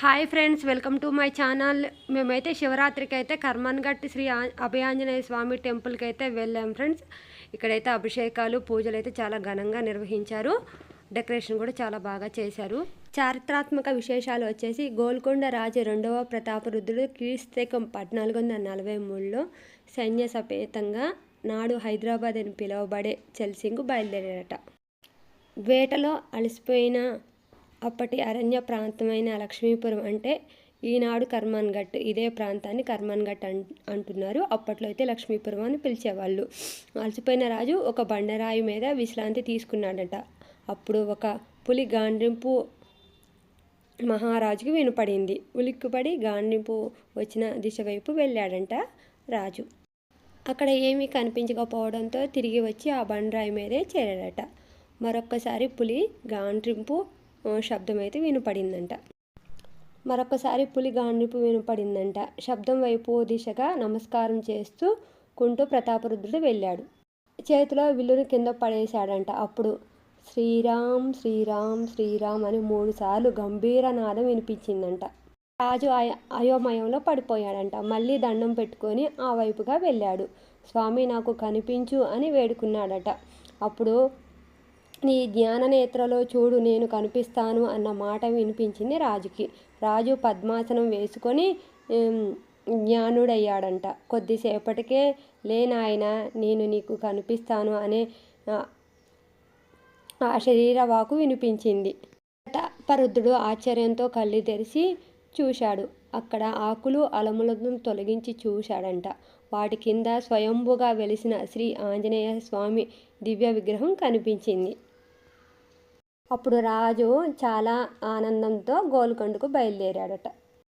Hi friends welcome to my channel. మేమైతే శివరాత్రికి అయితే కర్మన్ఘట్ శ్రీ అభయాంజనేయ స్వామి టెంపుల్కి అయితే వెళ్ళాం ఫ్రెండ్స్. ఇక్కడైతే అభిషేకాలు పూజలు అయితే చాలా ఘనంగా నిర్వహించారు. డెకరేషన్ కూడా చాలా బాగా చేశారు. చారిత్రాత్మక విశేషాలు వచ్చేసి గోల్కొండ రాజు రెండవ ప్రతాపరుద్రుడు క్రీస్తకం పద్నాలుగు వందల నలభై మూడులో సైన్య సపేతంగా నాడు హైదరాబాద్ అని పిలువబడే చెల్సింగ్ బయలుదేరారట. వేటలో అలసిపోయిన అప్పటి అరణ్య ప్రాంతమైన లక్ష్మీపురం అంటే ఈనాడు కర్మన్ఘట్. ఇదే ప్రాంతాన్ని కర్మన్ఘట్ అం అంటున్నారు. అప్పట్లో అయితే లక్ష్మీపురం అని పిలిచేవాళ్ళు. అలసిపోయిన రాజు ఒక బండరాయి మీద విశ్రాంతి తీసుకున్నాడట. అప్పుడు ఒక పులి గాండ్రింపు మహారాజుకి వినపడింది. ఉలిక్కుపడి గాండ్రింపు వచ్చిన దిశ వైపు వెళ్ళాడంట రాజు. అక్కడ ఏమీ కనిపించకపోవడంతో తిరిగి వచ్చి ఆ బండరాయి మీదే చేరాడట. మరొక్కసారి పులి గాండ్రింపు శబ్దం అయితే వినపడిందంట. మరొకసారి పులి గాండ్రింపు వినపడిందంట. శబ్దం వైపు దిశగా నమస్కారం చేస్తూ కుంటూ ప్రతాపరుద్రుడు వెళ్ళాడు. చేతిలో విల్లును కింద పడేశాడంట. అప్పుడు శ్రీరామ్ శ్రీరామ్ శ్రీరామ్ అని మూడుసార్లు గంభీర నాదం వినిపించిందంట. రాజు అయ అయోమయంలో పడిపోయాడంట. మళ్ళీ దండం పెట్టుకొని ఆ వైపుగా వెళ్ళాడు. స్వామి నాకు కనిపించు అని వేడుకున్నాడట. అప్పుడు నీ జ్ఞాన నేత్రలో చూడు నేను కనిపిస్తాను అన్న మాట వినిపించింది రాజుకి. రాజు పద్మాసనం వేసుకొని జ్ఞానుడయ్యాడంట. కొద్దిసేపటికే లేనాయన నేను నీకు కనిపిస్తాను అనే ఆ, శరీరవాకు వినిపించింది. పరుద్ధుడు ఆశ్చర్యంతో కళ్ళు తెరిచి చూశాడు. అక్కడ ఆకులు అలములను తొలగించి చూశాడంట. వాటి కింద స్వయంభుగా వెలిసిన శ్రీ ఆంజనేయ స్వామి దివ్య విగ్రహం కనిపించింది. అప్పుడు రాజు చాలా ఆనందంతో గోల్కొండకు బయలుదేరాడట.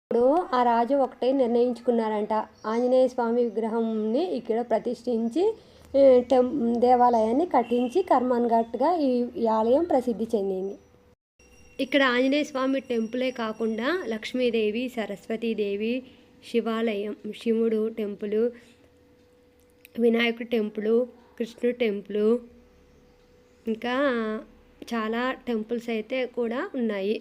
ఇప్పుడు ఆ రాజు ఒకటే నిర్ణయించుకున్నారంట. ఆంజనేయ స్వామి విగ్రహంని ఇక్కడ ప్రతిష్ఠించి టెం దేవాలయాన్ని కట్టించి కర్మాన్ ఘాట్గా ఈ ఆలయం ప్రసిద్ధి చెందింది. ఇక్కడ ఆంజనేయ స్వామి టెంపులే కాకుండా లక్ష్మీదేవి సరస్వతీదేవి శివాలయం శివుడు టెంపులు వినాయకుడు టెంపులు కృష్ణుడు టెంపుల్ ఇంకా చాలా టెంపుల్స్ అయితే కూడా ఉన్నాయి.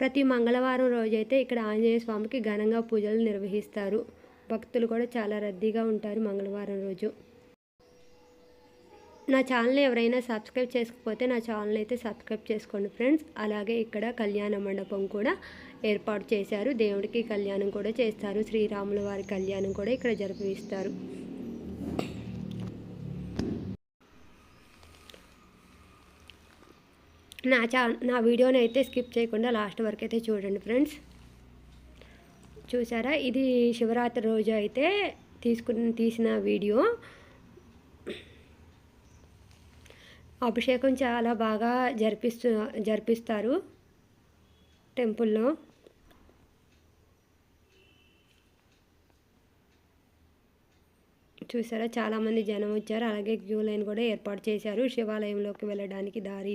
ప్రతి మంగళవారం రోజైతే ఇక్కడ ఆంజనేయ స్వామికి ఘనంగా పూజలు నిర్వహిస్తారు. భక్తులు కూడా చాలా రద్దీగా ఉంటారు మంగళవారం రోజు. నా ఛానల్ ఎవరైనా సబ్స్క్రైబ్ చేసుకోకపోతే నా ఛానల్ అయితే సబ్స్క్రైబ్ చేసుకోండి ఫ్రెండ్స్. అలాగే ఇక్కడ కళ్యాణ మండపం కూడా ఏర్పాటు చేశారు. దేవుడికి కళ్యాణం కూడా చేస్తారు. శ్రీరాముల వారి కళ్యాణం కూడా ఇక్కడ జరిపిస్తారు. నా చా నా వీడియోని అయితే స్కిప్ చేయకుండా లాస్ట్ వరకు అయితే చూడండి ఫ్రెండ్స్. చూసారా? ఇది శివరాత్రి రోజు అయితే తీసుకుని తీసిన వీడియో. అభిషేకం చాలా బాగా జరిపిస్తు జరిపిస్తారు టెంపుల్లో. చూసారా? చాలామంది జనం వచ్చారు. అలాగే క్యూ లైన్ కూడా ఏర్పాటు చేశారు. శివాలయంలోకి వెళ్ళడానికి దారి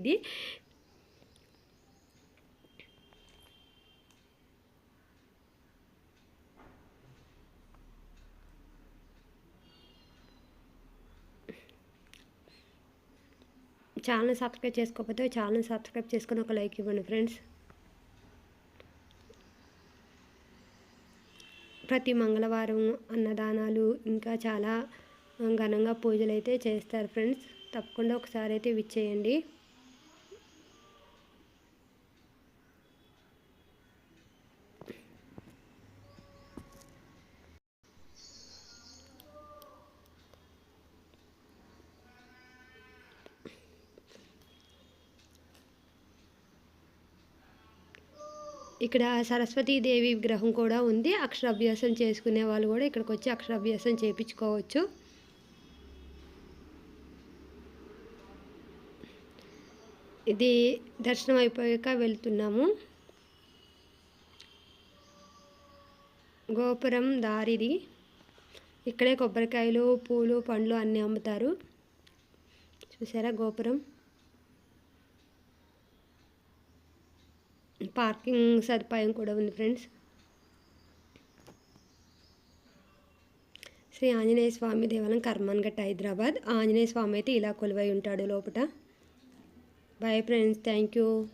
ఛానల్ సబ్స్క్రైబ్ చేసుకోకపోతే ఛానల్ సబ్స్క్రైబ్ చేసుకొని ఒక లైక్ ఇవ్వండి ఫ్రెండ్స్. ప్రతి మంగళవారం అన్నదానాలు ఇంకా చాలా ఘనంగా పూజలు అయితే చేస్తారు ఫ్రెండ్స్. తప్పకుండా ఒకసారి అయితే విచ్చేయండి. ఇక్కడ సరస్వతీదేవి విగ్రహం కూడా ఉంది. అక్షరాభ్యాసం చేసుకునే వాళ్ళు కూడా ఇక్కడికి వచ్చి అక్షరాభ్యాసం చేయించుకోవచ్చు ఇది దర్శనం అయిపోయాక వెళ్తున్నాము. గోపురం దారిది. ఇక్కడే కొబ్బరికాయలు పూలు పండ్లు అన్నీ అమ్ముతారు. చూసారా గోపురం? పార్కింగ్ సదుపాయం కూడా ఉంది ఫ్రెండ్స్. శ్రీ ఆంజనేయ స్వామి దేవాలయం కర్మాన్ఘట్ హైదరాబాద్. ఆంజనేయ స్వామి అయితే ఇలా కొలువై ఉంటాడు లోపట. Bye friends thank you